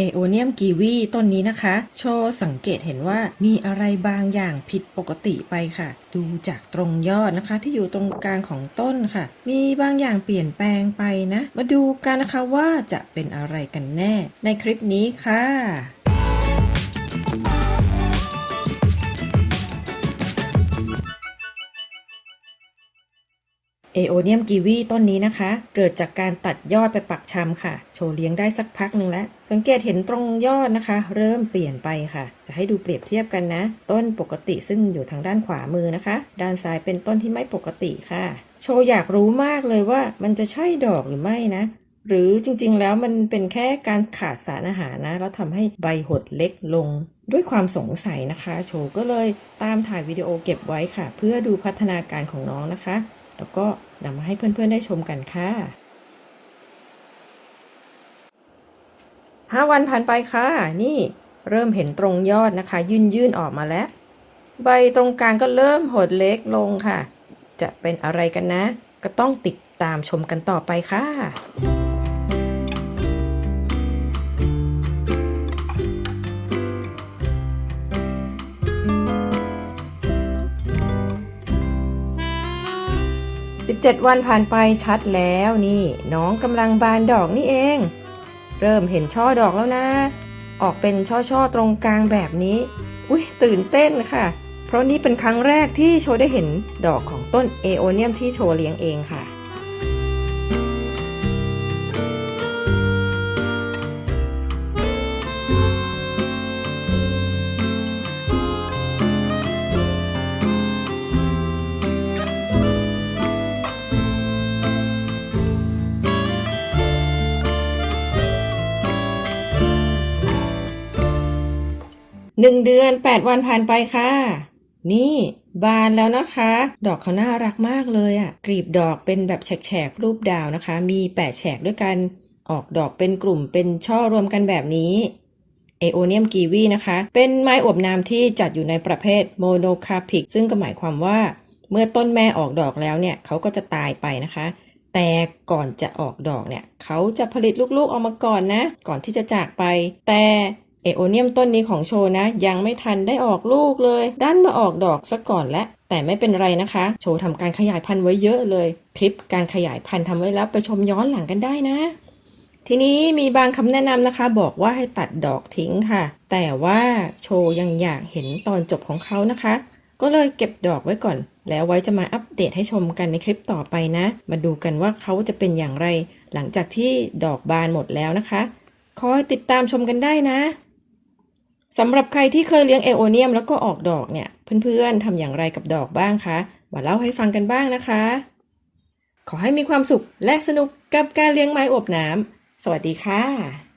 เอโอเนียมกีวีต้นนี้นะคะ โชสังเกตเห็นว่ามีอะไรบางอย่างผิดปกติไปค่ะ ดูจากตรงยอดนะคะ ที่อยู่ตรงกลางของต้นค่ะ มีบางอย่างเปลี่ยนแปลงไปนะ มาดูกันนะคะว่าจะเป็นอะไรกันแน่ ในคลิปนี้ค่ะ เอโอเนียมกีวีต้นนี้นะคะ เกิดจากการตัดยอดไปปักชำค่ะ โชว์เลี้ยงได้สักพักหนึ่งแล้ว สังเกตเห็นตรงยอดนะคะ เริ่มเปลี่ยนไปค่ะ จะให้ดูเปรียบเทียบกันนะ ต้นปกติซึ่งอยู่ทางด้านขวามือนะคะ ด้านซ้ายเป็นต้นที่ไม่ปกติค่ะ โชว์อยากรู้มากเลยว่ามันจะใช่ดอกหรือไม่นะ หรือจริงๆแล้วมันเป็นแค่การขาดสารอาหารนะ แล้วทำให้ใบหดเล็กลงด้วยความสงสัยนะคะ โชก็เลยตามถ่ายวิดีโอเก็บไว้ค่ะ เพื่อดูพัฒนาการของน้องนะคะ แล้วก็นำมาให้เพื่อนๆได้ชมกันค่ะห้าวันผ่านไปค่ะ นี่เริ่มเห็นตรงยอดนะคะ ยื่นยื่นๆออกมาแล้ว ใบตรงกลางก็เริ่มหดเล็กลงค่ะ จะเป็นอะไรกันนะ ก็ต้องติดตามชมกันต่อไปค่ะ 17 วันผ่านไปชัดแล้วนี่ น้องกำลังบานดอกนี่เอง เริ่มเห็นช่อดอกแล้วนะ ออกเป็นช่อๆตรงกลางแบบนี้ อุ้ยตื่นเต้นค่ะ เพราะนี่เป็นครั้งแรกที่โชว์ได้เห็นดอกของต้นเอโอเนียมที่โชว์เลี้ยงเองค่ะ หนึ่งเดือนแปดวันผ่านไปค่ะ นี่บานแล้วนะคะ ดอกเขาน่ารักมากเลยอะ่ะ กลีบดอกเป็นแบบแฉกๆรูปดาวนะคะ มีแปดแฉกด้วยกัน ออกดอกเป็นกลุ่มเป็นช่อรวมกันแบบนี้เอโอเนียมกีวีนะคะ เป็นไม้อบน้ำที่จัดอยู่ในประเภทโมโนคาพิก ซึ่งก็หมายความว่า เมื่อต้นแม่ออกดอกแล้วเนี่ย เขาก็จะตายไปนะคะ แต่ก่อนจะออกดอกเนี่ย เขาจะผลิตลูกๆออกมาก่อนนะ ก่อนที่จะจากไป แต่ เอโอเนียมต้นนี้ของโชนะ ยังไม่ทันได้ออกลูกเลยด้านมาออกดอกซะก่อนและ แต่ไม่เป็นไรนะคะ โชว์ทำการขยายพันธุ์ไว้เยอะเลย คลิปการขยายพันธุ์ทำไว้แล้วไปชมย้อนหลังกันได้นะ ทีนี้มีบางคำแนะนำนะคะ บอกว่าให้ตัดดอกทิ้งค่ะ แต่ว่าโชว์ยังอยากเห็นตอนจบของเขานะคะ ก็เลยเก็บดอกไว้ก่อน แล้วไว้จะมาอัปเดตให้ชมกันในคลิปต่อไปนะ มาดูกันว่าเขาจะเป็นอย่างไร หลังจากที่ดอกบานหมดแล้วนะคะคอยติดตามชมกันได้นะ สำหรับใครที่เคยเลี้ยงเอโอเนียมแล้วก็ออกดอกเนี่ย เพื่อนๆทำอย่างไรกับดอกบ้างคะมาเล่าให้ฟังกันบ้างนะคะ ขอให้มีความสุขและสนุกกับการเลี้ยงไม้อบน้ำสวัสดีค่ะ